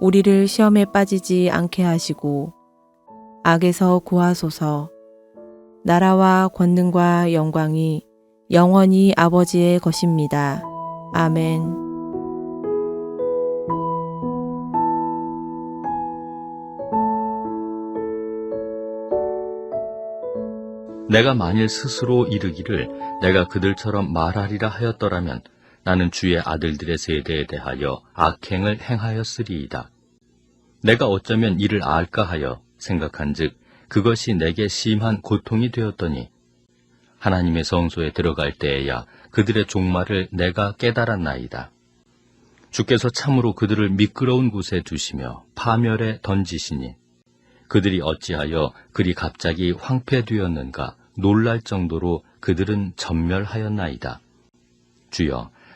우리를 시험에 빠지지 않게 하시고 악에서 구하소서. 나라와 권능과 영광이 영원히 아버지의 것입니다. 아멘. 내가 만일 스스로 이르기를 내가 그들처럼 말하리라 하였더라면 나는 주의 아들들의 세대에 대하여 악행을 행하였으리이다. 내가 어쩌면 이를 알까 하여 생각한즉 그것이 내게 심한 고통이 되었더니 하나님의 성소에 들어갈 때에야 그들의 종말을 내가 깨달았나이다. 주께서 참으로 그들을 미끄러운 곳에 두시며 파멸에 던지시니 그들이 어찌하여 그리 갑자기 황폐되었는가 놀랄 정도로 그들은 전멸하였나이다. 주여,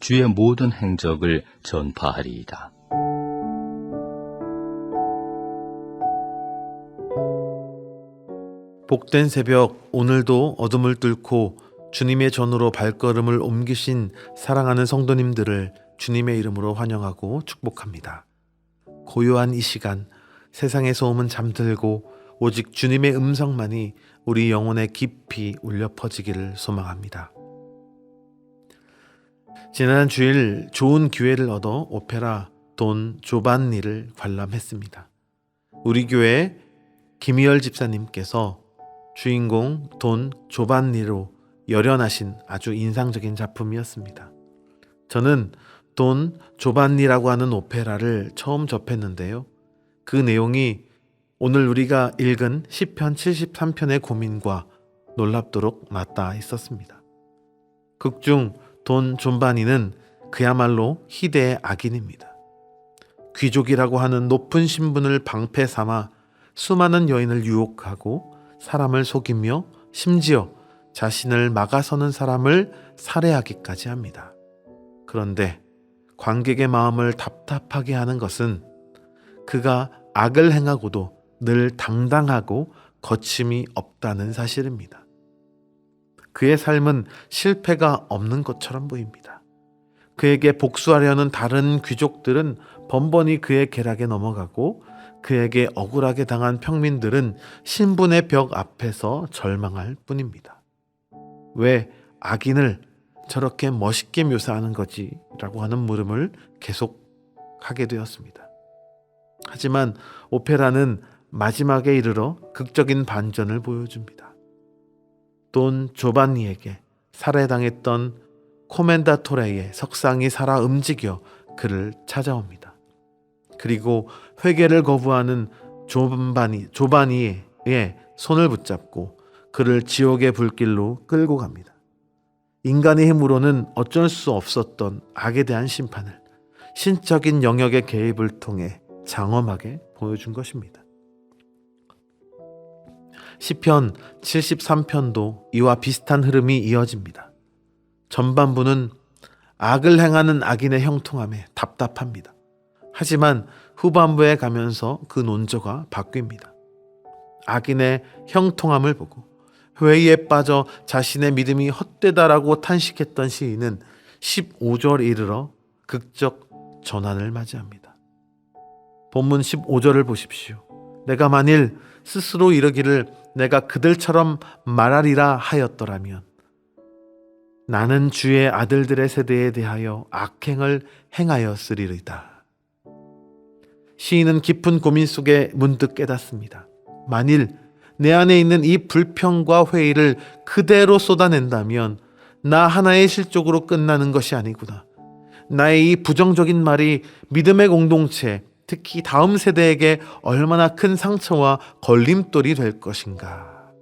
주의 모든 행적을 전파하리이다. 복된 새벽 오늘도 어둠을 뚫고 주님의 전으로 발걸음을 옮기신 사랑하는 성도님들을 주님의 이름으로 환영하고 축복합니다. 고요한 이 시간 세상의 소음은 잠들고 오직 주님의 음성만이 우리 영혼에 깊이 울려 퍼지기를 소망합니다. 지난 주일 좋은 기회를 얻어 오페라 돈 조반니를 관람했습니다. 우리 교회 김희열 집사님께서 주인공 돈 조반니로 열연하신 아주 인상적인 작품이었습니다. 저는 돈 조반니라고 하는 오페라를 처음 접했는데요. 그 내용이 오늘 우리가 읽은 시편 73편의 고민과 놀랍도록 맞닿아 있었습니다. 극중 돈 존바니는 그야말로 희대의 악인입니다. 귀족이라고 하는 높은 신분을 방패 삼아 수많은 여인을 유혹하고 사람을 속이며 심지어 자신을 막아서는 사람을 살해하기까지 합니다. 그런데 관객의 마음을 답답하게 하는 것은 그가 악을 행하고도 늘 당당하고 거침이 없다는 사실입니다. 그의 삶은 실패가 없는 것처럼 보입니다. 그에게 복수하려는 다른 귀족들은 번번이 그의 계략에 넘어가고 그에게 억울하게 당한 평민들은 신분의 벽 앞에서 절망할 뿐입니다. 왜 악인을 저렇게 멋있게 묘사하는 거지? 라고 하는 물음을 계속 하게 되었습니다. 하지만 오페라는 마지막에 이르러 극적인 반전을 보여줍니다. 돈 조반니에게 살해당했던 코멘다토레의 석상이 살아 움직여 그를 찾아옵니다. 그리고 회개를 거부하는 조반니, 조바니의 손을 붙잡고 그를 지옥의 불길로 끌고 갑니다. 인간의 힘으로는 어쩔 수 없었던 악에 대한 심판을 신적인 영역의 개입을 통해 장엄하게 보여준 것입니다. 시편 73편도 이와 비슷한 흐름이 이어집니다. 전반부는 악을 행하는 악인의 형통함에 답답합니다. 하지만 후반부에 가면서 그 논조가 바뀝니다. 악인의 형통함을 보고 회의에 빠져 자신의 믿음이 헛되다라고 탄식했던 시인은 15절 이르러 극적 전환을 맞이합니다. 본문 15절을 보십시오. 내가 만일 스스로 이르기를 내가 그들처럼 말하리라 하였더라면 나는 주의 아들들의 세대에 대하여 악행을 행하였으리이다. 시인은 깊은 고민 속에 문득 깨닫습니다. 만일 내 안에 있는 이 불평과 회의를 그대로 쏟아낸다면 나 하나의 실족으로 끝나는 것이 아니구나. 나의 이 부정적인 말이 믿음의 공동체, 특히 다음 세대에게 얼마나 큰 상처와 걸림돌이 될 것인가.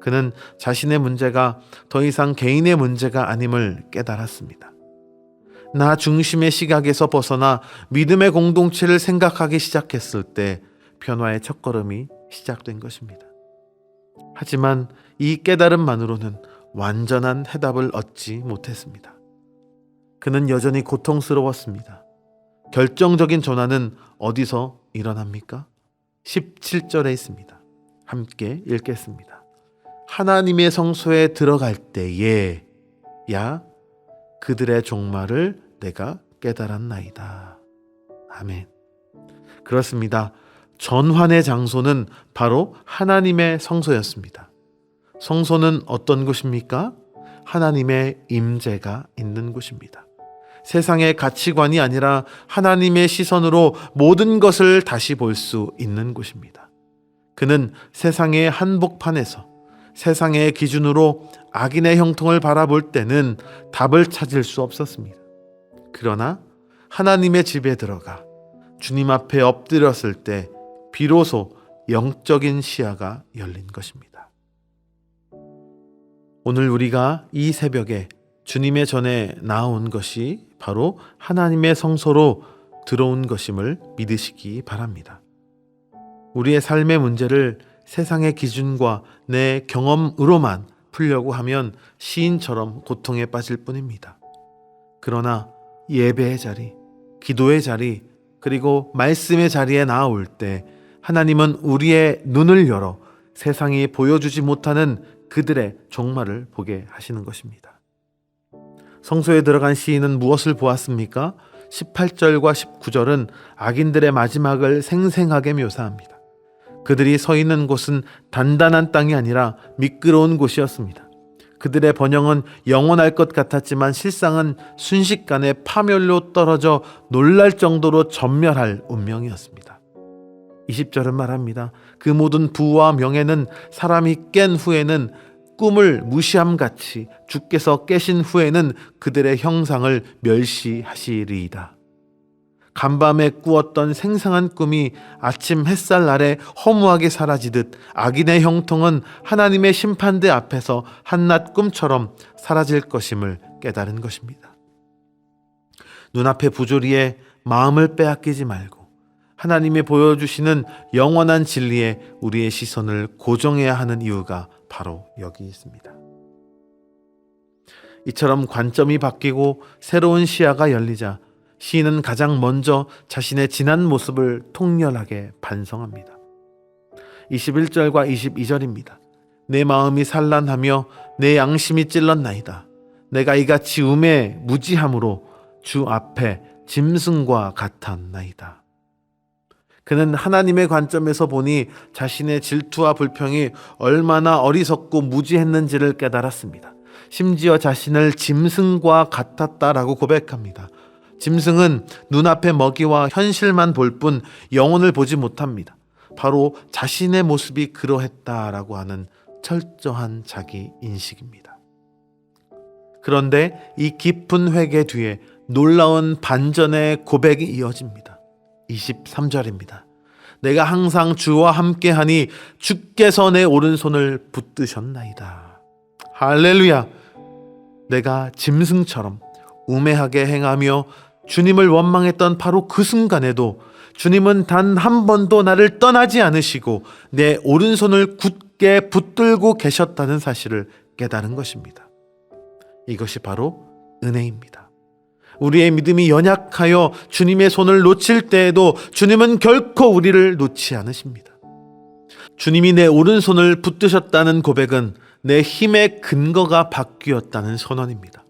그는 자신의 문제가 더 이상 개인의 문제가 아님을 깨달았습니다. 나 중심의 시각에서 벗어나 믿음의 공동체를 생각하기 시작했을 때 변화의 첫걸음이 시작된 것입니다. 하지만 이 깨달음만으로는 완전한 해답을 얻지 못했습니다. 그는 여전히 고통스러웠습니다. 결정적인 전환은 어디서 일어납니까? 17절에 있습니다. 함께 읽겠습니다. 하나님의 성소에 들어갈 때에 야 그들의 종말을 내가 깨달았나이다. 아멘. 그렇습니다. 전환의 장소는 바로 하나님의 성소였습니다. 성소는 어떤 곳입니까? 하나님의 임재가 있는 곳입니다. 세상의 가치관이 아니라 하나님의 시선으로 모든 것을 다시 볼 수 있는 곳입니다. 그는 세상의 한복판에서 세상의 기준으로 악인의 형통을 바라볼 때는 답을 찾을 수 없었습니다. 그러나 하나님의 집에 들어가 주님 앞에 엎드렸을 때 비로소 영적인 시야가 열린 것입니다. 오늘 우리가 이 새벽에 주님의 전에 나온 것이 바로 하나님의 성소로 들어온 것임을 믿으시기 바랍니다. 우리의 삶의 문제를 세상의 기준과 내 경험으로만 풀려고 하면 시인처럼 고통에 빠질 뿐입니다. 그러나 예배의 자리, 기도의 자리, 그리고 말씀의 자리에 나올 때 하나님은 우리의 눈을 열어 세상이 보여주지 못하는 그들의 종말을 보게 하시는 것입니다. 성소에 들어간 시인은 무엇을 보았습니까? 18절과 19절은 악인들의 마지막을 생생하게 묘사합니다. 그들이 서 있는 곳은 단단한 땅이 아니라 미끄러운 곳이었습니다. 그들의 번영은 영원할 것 같았지만 실상은 순식간에 파멸로 떨어져 놀랄 정도로 전멸할 운명이었습니다. 20절은 말합니다. 그 모든 부와 명예는 사람이 깬 후에는 꿈을 무시함 같이 주께서 깨신 후에는 그들의 형상을 멸시하시리이다. 간밤에 꾸었던 생생한 꿈이 아침 햇살 아래 허무하게 사라지듯 악인의 형통은 하나님의 심판대 앞에서 한낱 꿈처럼 사라질 것임을 깨달은 것입니다. 눈앞의 부조리에 마음을 빼앗기지 말고 하나님이 보여주시는 영원한 진리에 우리의 시선을 고정해야 하는 이유가 바로 여기 있습니다. 이처럼 관점이 바뀌고 새로운 시야가 열리자 시인은 가장 먼저 자신의 지난 모습을 통렬하게 반성합니다. 21절과 22절입니다. 내 마음이 산란하며 내 양심이 찔렀나이다. 내가 이같이 음에 무지함으로 주 앞에 짐승과 같았나이다. 그는 하나님의 관점에서 보니 자신의 질투와 불평이 얼마나 어리석고 무지했는지를 깨달았습니다. 심지어 자신을 짐승과 같았다라고 고백합니다. 짐승은 눈앞의 먹이와 현실만 볼 뿐 영혼을 보지 못합니다. 바로 자신의 모습이 그러했다라고 하는 철저한 자기 인식입니다. 그런데 이 깊은 회개 뒤에 놀라운 반전의 고백이 이어집니다. 23절입니다. 내가 항상 주와 함께하니 주께서 내 오른손을 붙드셨나이다. 할렐루야! 내가 짐승처럼 우매하게 행하며 주님을 원망했던 바로 그 순간에도 주님은 단 한 번도 나를 떠나지 않으시고 내 오른손을 굳게 붙들고 계셨다는 사실을 깨달은 것입니다. 이것이 바로 은혜입니다. 우리의 믿음이 연약하여 주님의 손을 놓칠 때에도 주님은 결코 우리를 놓지 않으십니다. 주님이 내 오른손을 붙드셨다는 고백은 내 힘의 근거가 바뀌었다는 선언입니다.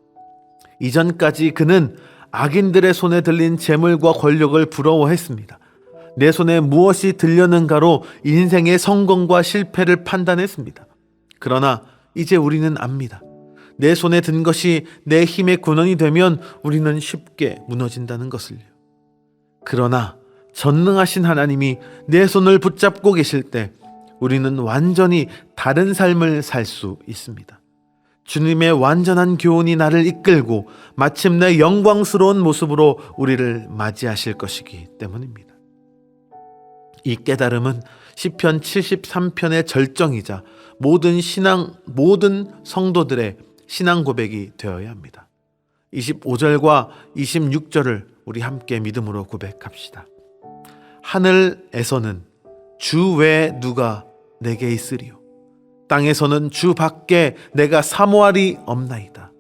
이전까지 그는 악인들의 손에 들린 재물과 권력을 부러워했습니다. 내 손에 무엇이 들렸는가로 인생의 성공과 실패를 판단했습니다. 그러나 이제 우리는 압니다. 내 손에 든 것이 내 힘의 근원이 되면 우리는 쉽게 무너진다는 것을요. 그러나 전능하신 하나님이 내 손을 붙잡고 계실 때 우리는 완전히 다른 삶을 살 수 있습니다. 주님의 완전한 교훈이 나를 이끌고 마침내 영광스러운 모습으로 우리를 맞이하실 것이기 때문입니다. 이 깨달음은 시편 73편의 절정이자 모든 신앙 모든 성도들의 신앙 고백이 되어야 합니다. 25절과 26절을 우리 함께 믿음으로 고백합시다. 하늘에서는 주 외에 누가 내게 있으리요 땅에서는 주 밖에 내가 사모하리 없나이다.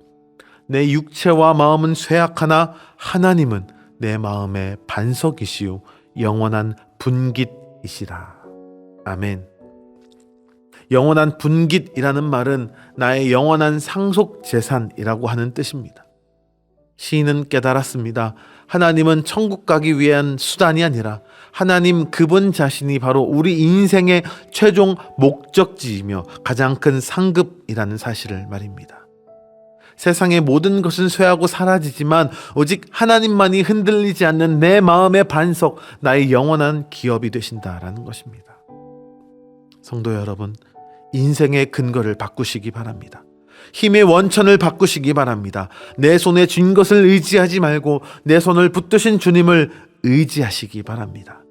내 육체와 마음은 쇠약하나 하나님은 내 마음의 반석이시요 영원한 분깃이시라. 아멘. 영원한 분깃이라는 말은 나의 영원한 상속 재산이라고 하는 뜻입니다. 시인은 깨달았습니다. 하나님은 천국 가기 위한 수단이 아니라 하나님 그분 자신이 바로 우리 인생의 최종 목적지이며 가장 큰 상급이라는 사실을 말입니다. 세상의 모든 것은 쇠하고 사라지지만 오직 하나님만이 흔들리지 않는 내 마음의 반석, 나의 영원한 기업이 되신다라는 것입니다. 성도 여러분, 인생의 근거를 바꾸시기 바랍니다. 힘의 원천을 바꾸시기 바랍니다. 내 손에 쥔 것을 의지하지 말고 내 손을 붙드신 주님을 의지하시기 바랍니다.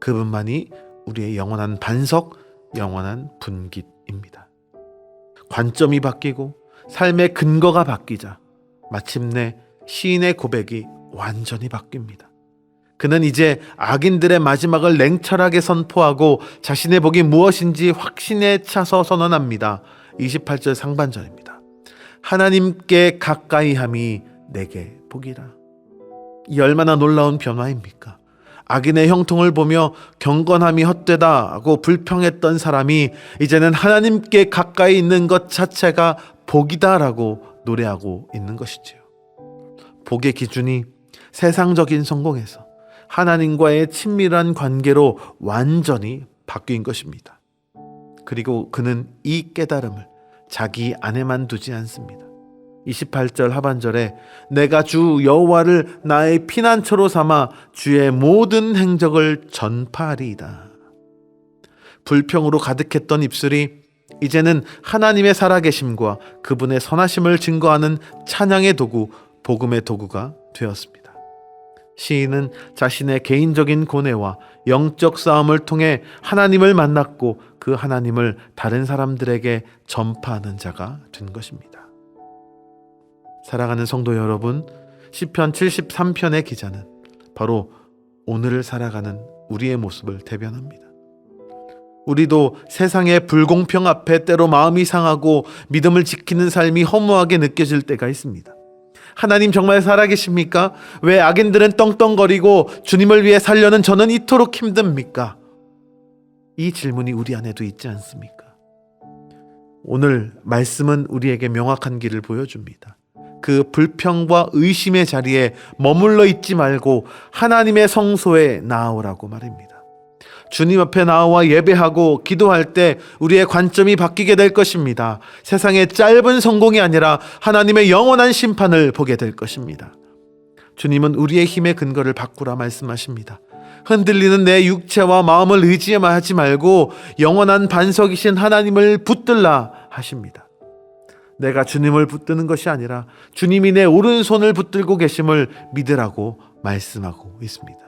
그분만이 우리의 영원한 반석, 영원한 분깃입니다. 관점이 바뀌고 삶의 근거가 바뀌자 마침내 시인의 고백이 완전히 바뀝니다. 그는 이제 악인들의 마지막을 냉철하게 선포하고 자신의 복이 무엇인지 확신에 차서 선언합니다. 28절 상반절입니다. 하나님께 가까이 함이 내게 복이라. 이 얼마나 놀라운 변화입니까? 악인의 형통을 보며 경건함이 헛되다 하고 불평했던 사람이 이제는 하나님께 가까이 있는 것 자체가 복이다라고 노래하고 있는 것이지요. 복의 기준이 세상적인 성공에서 하나님과의 친밀한 관계로 완전히 바뀐 것입니다. 그리고 그는 이 깨달음을 자기 안에만 두지 않습니다. 28절 하반절에 내가 주 여호와를 나의 피난처로 삼아 주의 모든 행적을 전파하리이다. 불평으로 가득했던 입술이 이제는 하나님의 살아계심과 그분의 선하심을 증거하는 찬양의 도구, 복음의 도구가 되었습니다. 시인은 자신의 개인적인 고뇌와 영적 싸움을 통해 하나님을 만났고 그 하나님을 다른 사람들에게 전파하는 자가 된 것입니다. 사랑하는 성도 여러분, 시편 73편의 기자는 바로 오늘을 살아가는 우리의 모습을 대변합니다. 우리도 세상의 불공평 앞에 때로 마음이 상하고 믿음을 지키는 삶이 허무하게 느껴질 때가 있습니다. 하나님 정말 살아계십니까? 왜 악인들은 떵떵거리고 주님을 위해 살려는 저는 이토록 힘듭니까? 이 질문이 우리 안에도 있지 않습니까? 오늘 말씀은 우리에게 명확한 길을 보여줍니다. 그 불평과 의심의 자리에 머물러 있지 말고 하나님의 성소에 나아오라고 말입니다. 주님 앞에 나와 예배하고 기도할 때 우리의 관점이 바뀌게 될 것입니다. 세상의 짧은 성공이 아니라 하나님의 영원한 심판을 보게 될 것입니다. 주님은 우리의 힘의 근거를 바꾸라 말씀하십니다. 흔들리는 내 육체와 마음을 의지하지 말고 영원한 반석이신 하나님을 붙들라 하십니다. 내가 주님을 붙드는 것이 아니라 주님이 내 오른손을 붙들고 계심을 믿으라고 말씀하고 있습니다.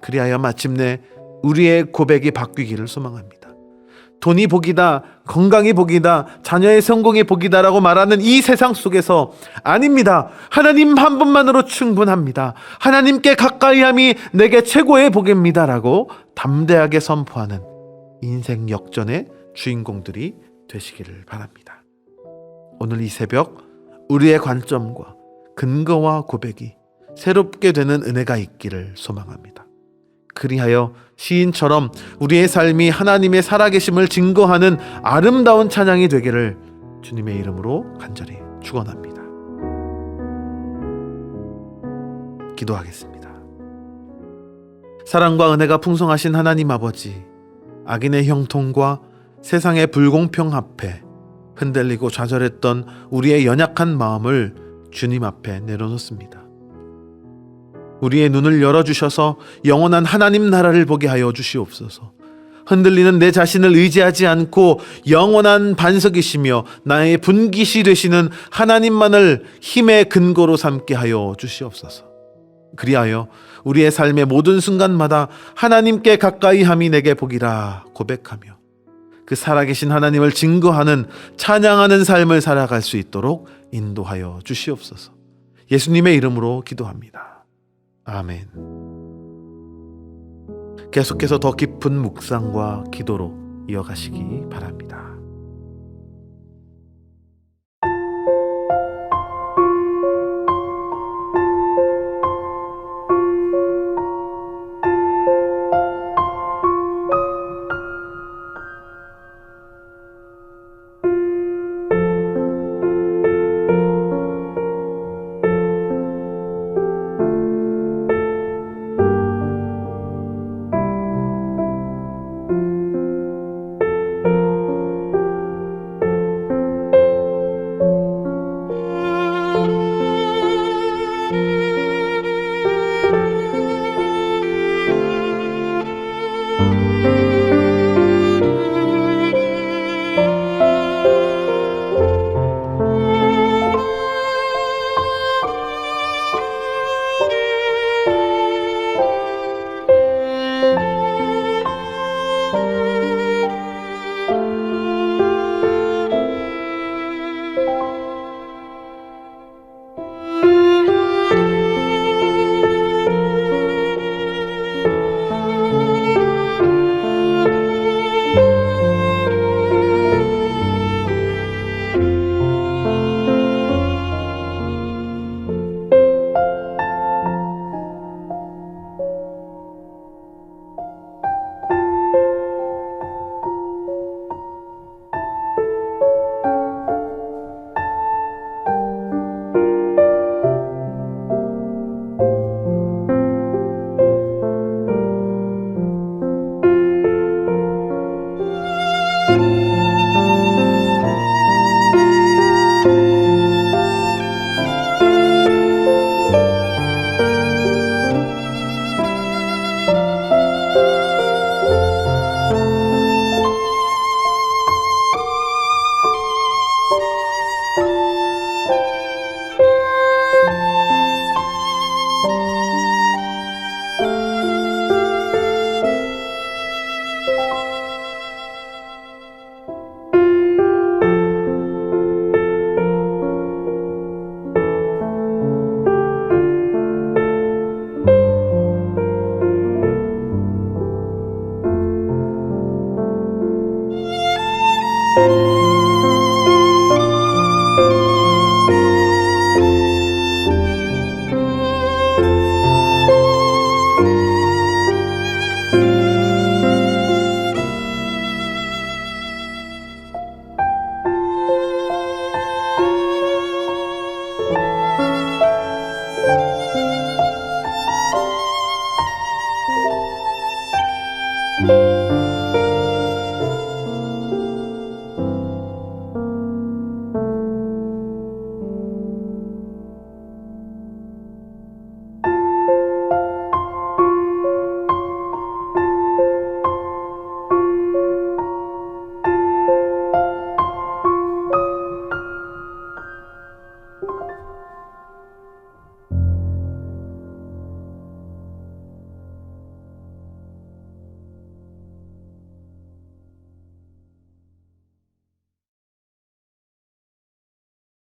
그리하여 마침내 우리의 고백이 바뀌기를 소망합니다. 돈이 복이다, 건강이 복이다, 자녀의 성공이 복이다라고 말하는 이 세상 속에서 아닙니다. 하나님 한 분만으로 충분합니다. 하나님께 가까이함이 내게 최고의 복입니다라고 담대하게 선포하는 인생 역전의 주인공들이 되시기를 바랍니다. 오늘 이 새벽 우리의 관점과 근거와 고백이 새롭게 되는 은혜가 있기를 소망합니다. 그리하여 시인처럼 우리의 삶이 하나님의 살아계심을 증거하는 아름다운 찬양이 되기를 주님의 이름으로 간절히 축원합니다. 기도하겠습니다. 사랑과 은혜가 풍성하신 하나님 아버지, 악인의 형통과 세상의 불공평 앞에 흔들리고 좌절했던 우리의 연약한 마음을 주님 앞에 내려놓습니다. 우리의 눈을 열어주셔서 영원한 하나님 나라를 보게 하여 주시옵소서. 흔들리는 내 자신을 의지하지 않고 영원한 반석이시며 나의 분기시 되시는 하나님만을 힘의 근거로 삼게 하여 주시옵소서. 그리하여 우리의 삶의 모든 순간마다 하나님께 가까이 함이 내게 복이라 고백하며 그 살아계신 하나님을 증거하는 찬양하는 삶을 살아갈 수 있도록 인도하여 주시옵소서. 예수님의 이름으로 기도합니다. 아멘. 계속해서 더 깊은 묵상과 기도로 이어가시기 바랍니다.